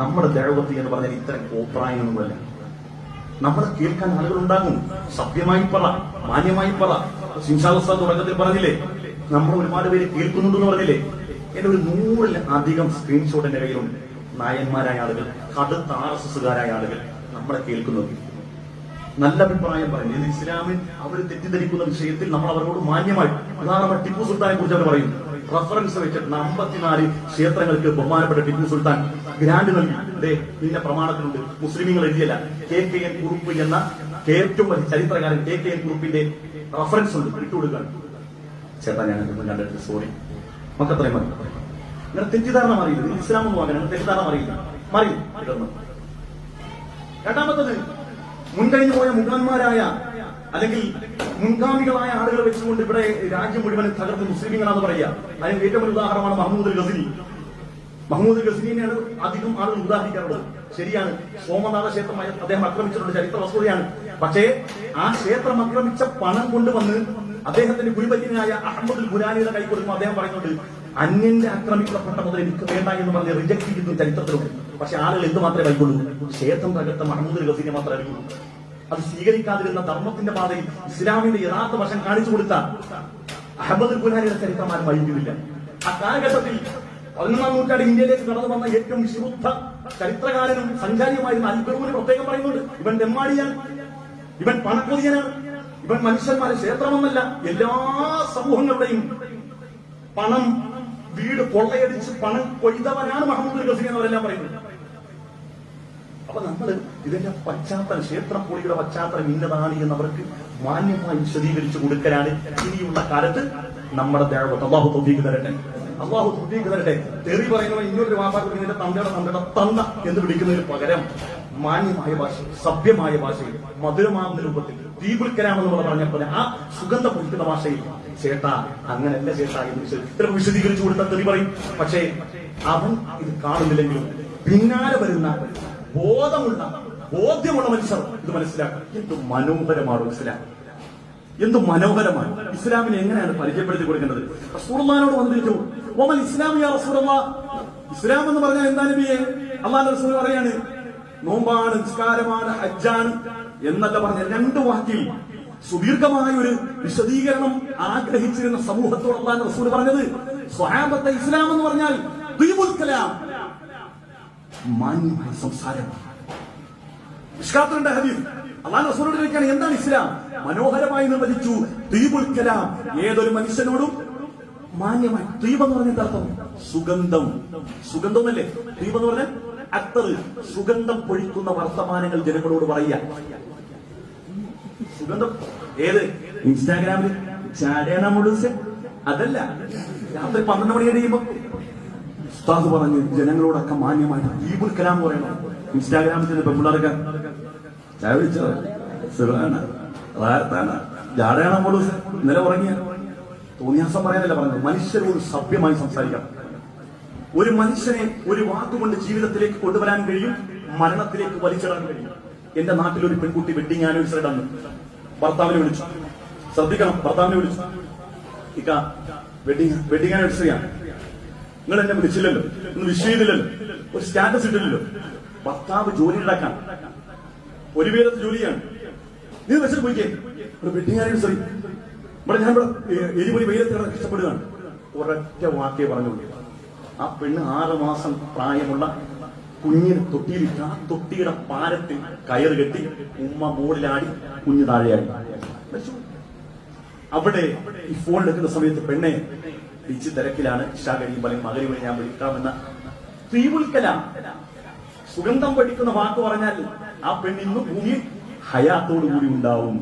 നമ്മുടെ ദേവത്തി എന്ന് പറഞ്ഞാൽ ഇത്തരം കോപ്രായങ്ങളൊന്നുമല്ല. നമ്മളെ കേൾക്കാൻ ആളുകൾ ഉണ്ടാകും സഭ്യമായി പറ മാന്യമായി പറ. ശിംശാവസ്ഥ തുടക്കത്തിൽ പറഞ്ഞില്ലേ നമ്മൾ ഒരുപാട് പേര് കേൾക്കുന്നുണ്ടെന്ന് പറഞ്ഞില്ലേ? എന്റെ ഒരു നൂറിൽ അധികം സ്ക്രീൻഷോട്ട് എന്റെ കയ്യിലുണ്ട്. നായന്മാരായ ആളുകൾ കടുത്ത ആർ എസ് എസുകാരായ ആളുകൾ നമ്മളെ കേൾക്കുന്നത്. നല്ല അഭിപ്രായം പറയുന്നു ഇത് ഇസ്ലാമിൽ അവർ തെറ്റിദ്ധരിക്കുന്ന വിഷയത്തിൽ നമ്മൾ അവരോട് മാന്യമായി അതാണ് ടിപ്പു സുൽത്താനെ കുറിച്ച് അവർ പറയും റഫറൻസ് വെച്ചിട്ട് അമ്പത്തിനാല് ക്ഷേത്രങ്ങൾക്ക് ബഹുമാനപ്പെട്ട ടിപ്പു സുൽത്താൻ ഗ്രാൻഡ് നൽകി. ദേ നിന്റെ പ്രമാണത്തിലുണ്ട്. മുസ്ലിമീങ്ങൾ എഴുതിയല്ല. കെ കെ എൻ കുറുപ്പ് എന്ന ഏറ്റവും വലിയ ചരിത്രകാരൻ കെ കെ എൻ കുറുപ്പിന്റെ റഫറൻസ് ഉണ്ട്. വിട്ടുകൊടുക്കാൻ ചേട്ടാ ഞാൻ കണ്ടിട്ട് സോറി മക്കത്രയും മതി. അങ്ങനെ തെറ്റിദ്ധാരണ അറിയില്ല ഇസ്ലാം ഒന്നും അങ്ങനെ തെറ്റിദ്ധാരണ അറിയില്ല ഇതൊന്നും രണ്ടാമത്തത് മുൻകഴിഞ്ഞു പോയ മുഖാന്മാരായ അല്ലെങ്കിൽ മുൻഗാമികളായ ആളുകളെ വെച്ചുകൊണ്ട് ഇവിടെ രാജ്യം മുഴുവൻ തകർത്ത് മുസ്ലിങ്ങളാന്ന് പറയുക. അതിന് ഏറ്റവും വലിയ ഉദാഹരണമാണ് മഹമ്മൂദ് ഗസിനി. മഹമ്മൂദ് ഗസിനിയാണ് അധികം ആളുകൾ ഉദാഹരിക്കാറുള്ളത്. ശരിയാണ് സോമനാഥ ക്ഷേത്രം അദ്ദേഹം ആക്രമിച്ചിട്ടുണ്ട് ചരിത്ര വസ്തുതയാണ്. പക്ഷേ ആ ക്ഷേത്രം ആക്രമിച്ച പണം കൊണ്ടുവന്ന് അദ്ദേഹത്തിന്റെ ഗുരുപത്തിനായ അഹമ്മദ് ഖുരാനിയുടെ കൈ കൊടുക്കുമ്പോൾ അദ്ദേഹം പറയുന്നുണ്ട് അന്യന്റെ ആക്രമിക്കപ്പെട്ട മുതൽ എനിക്ക് വേണ്ട എന്ന് പറഞ്ഞ് റിജക്ട് ചെയ്യുന്നു ചരിത്രത്തിലുണ്ട് പക്ഷെ ആളുകൾ എന്ത് മാത്രമേ കൈക്കൊള്ളൂ ക്ഷേത്രം തകർത്ത മഹമ്മദ് ഗസീനെ മാത്രമേ അറിയുള്ളൂ അത് സ്വീകരിക്കാതിരുന്ന ധർമ്മത്തിന്റെ പാതയിൽ ഇസ്ലാമിന്റെ യഥാർത്ഥ വശം കാണിച്ചു കൊടുത്ത അഹമ്മദ് ഗുലാനിയുടെ ചരിത്രം ആരും ആ കാലഘട്ടത്തിൽ പതിനൊന്നാം നൂറ്റാണ്ട് ഇന്ത്യയിലേക്ക് കടന്നു വന്ന ഏറ്റവും വിശുദ്ധ ചരിത്രകാരനും സഞ്ചാരിയുമായിരുന്ന അൽബറൂന് പ്രത്യേകം പറയുന്നുണ്ട് ഇവൻ തെമ്മാടിയാണ് ഇവൻ പണക്കൊതിയനാണ് ഇവൻ മനുഷ്യന്മാരെ ക്ഷേത്രമെന്നല്ല എല്ലാ സമൂഹങ്ങളുടെയും പണം വീട് കൊള്ളയടിച്ച് പണം കൊയ്തവനാണ് മഹമ്മദ് ഗസീൻ എന്നവരെല്ലാം പറയുന്നത് അപ്പൊ നമ്മൾ ഇതിന്റെ പശ്ചാത്തലം ക്ഷേത്രം പുളിയുടെ പശ്ചാത്തലം ഇന്നതാണ് എന്ന് അവർക്ക് മാന്യമായി വിശദീകരിച്ചു കൊടുക്കലാണ് ഇനിയുള്ള കാലത്ത് നമ്മുടെ ദേവത്ത് അള്ളാഹു തൊദ്ദീക്ക് തരട്ടെ. അള്ളാഹു തൊദ്ദീക്ക് തരട്ടെ. തെറി പറയുന്നവൻ ഇന്നൊരു വാപ്പാക്ക് നിന്റെ തന്തയുടെ തന്ന എന്ന് വിളിക്കുന്നതിന് പകരം മാന്യമായ ഭാഷ സഭ്യമായ ഭാഷയിൽ മധുരമാകുന്ന രൂപത്തിൽ ദീപുൽക്കരാം എന്ന് പറഞ്ഞപ്പോൾ ആ സുഗന്ധ പൊലിക്കുന്ന ഭാഷയിൽ ചേട്ടാ അങ്ങനല്ല ചേട്ടാ എന്ന് ഇത്ര വിശദീകരിച്ചു കൊടുത്ത തെറി പറയും. പക്ഷേ അവൻ ഇത് കാണുന്നില്ലെങ്കിലും പിന്നാലെ വരുന്ന ബോധമുള്ള ബോധ്യമുള്ള മനുഷ്യർ ഇത് മനസ്സിലാക്കുക എന്ത് മനോഹരമാണ് ഇസ്ലാം. എന്ത് മനോഹരമാണ്. ഇസ്ലാമിനെ എങ്ങനെയാണ് പരിചയപ്പെടുത്തി കൊടുക്കേണ്ടത്? റസൂർമാനോട് വന്നിരിച്ചു ഓമൽ ഇസ്ലാം യാ റസൂലല്ലാ ഇസ്ലാം എന്ന് പറഞ്ഞാൽ എന്താ നബിയെ? അള്ളാഹ് റസൂൽ പറയാണ് നോമ്പാണ് നിസ്കാരമാണ് ഹജ്ജാണ് എന്നൊക്കെ പറഞ്ഞ രണ്ട് വാക്കിൽ സുദീർഘമായ ഒരു വിശദീകരണം ആഗ്രഹിച്ചിരുന്ന സമൂഹത്തോടുള്ള റസൂൽ പറഞ്ഞത്. സ്വഹാബത്തെ ഇസ്ലാം എന്ന് പറഞ്ഞാൽ കലാം. മാന്യമായ സംസാരമാണ്. ഇഷ്കാത്തുണ്ട് ഹദീസ് റസൂലിനെ ചോദിക്കുകയാണ് എന്താണ് ഇസ്ലാം? മനോഹരമായി നിർവചിച്ചു ദീപുൽ കലാം. ഏതൊരു മനുഷ്യനോടും മാന്യമായി. ദീപ് എന്ന് പറഞ്ഞ അർത്ഥം? സുഗന്ധം. സുഗന്ധം എന്നല്ലേ? ദീപ് എന്ന് പറഞ്ഞാൽ അത്തർ സുഗന്ധം പൊഴിക്കുന്ന വർത്തമാനങ്ങൾ ജനങ്ങളോട് പറയുക. സുഗന്ധം ഏത്? ഇൻസ്റ്റാഗ്രാമിൽ ചാടേണ മുഴുവൻ അതല്ല. രാത്രി പന്ത്രണ്ട് മണി കഴിയുമ്പോ ഉസ്താദ് പറഞ്ഞു ജനങ്ങളോടൊക്കെ മാന്യമായിട്ട് ദീപുൽ കലാം പറയണം. ഇൻസ്റ്റാഗ്രാമിൽ ചെന്ന് പെൺപിള്ളേർക്ക് ജാടയാണ് നമ്മൾ ഇന്നലെ ഉറങ്ങിയ? തോന്നിയാസം പറയാനല്ല പറഞ്ഞത്. മനുഷ്യരോട് സഭ്യമായി സംസാരിക്കണം. ഒരു മനുഷ്യനെ ഒരു വാക്കുകൊണ്ട് ജീവിതത്തിലേക്ക് കൊണ്ടുവരാൻ കഴിയും മരണത്തിലേക്ക് വലിച്ചിടാൻ കഴിയും. എന്റെ നാട്ടിൽ ഒരു പെൺകുട്ടി വെഡിങ് ആനിവേഴ്സറി ഇടന്ന് ഭർത്താവിനെ വിളിച്ചു. ശ്രദ്ധിക്കണം ഭർത്താവിനെ വിളിച്ചു. വെഡിങ് വെഡിങ് ആനിവേഴ്സറിയാണ് നിങ്ങൾ എന്നെ വിളിച്ചില്ലല്ലോ. ഒന്ന് വിഷ് ചെയ്തില്ലല്ലോ. ഒരു സ്റ്റാറ്റസ് ഇട്ടില്ലല്ലോ. ഭർത്താവ് ജോലി ഉണ്ടാക്കാൻ. ഒരു പേരത്ത് ജോലിയാണ്. നീ വെച്ചിട്ട് പോയിക്കേ. ഒരു വെഡിങ് ആനിവേഴ്സറി ഇവിടെ ഞാൻ ഇവിടെ എരിപൊരി വെയിലത്ത് കിടന്ന് കഷ്ടപ്പെടുകയാണ്. ഒരൊറ്റ വാക്കേ പറഞ്ഞുള്ളൂ ആ പെണ്ണ് ആറ് മാസം പ്രായമുള്ള കുഞ്ഞിന് തൊട്ടിയിലിട്ട് ആ തൊട്ടിയുടെ പാരത്തിൽ കയറ് കെട്ടി ഉമ്മ മുകളിലാടി കുഞ്ഞ് മരിച്ചു. അവിടെ ഈ ഫോൺ എടുക്കുന്ന സമയത്ത് പെണ്ണെ തിരിച്ച് തിരക്കിലാണ് ഇഷാ കഴിയുമ്പോൾ അല്ലെങ്കിൽ വഴി ഞാൻ വിളിക്കാമെന്ന തീവുൽക്കല സുഗന്ധം പഠിക്കുന്ന വാക്ക് പറഞ്ഞാൽ ആ പെണ്ണിന്ന് ഭൂമിയിൽ ഹയാത്തോടു കൂടി ഉണ്ടാവും.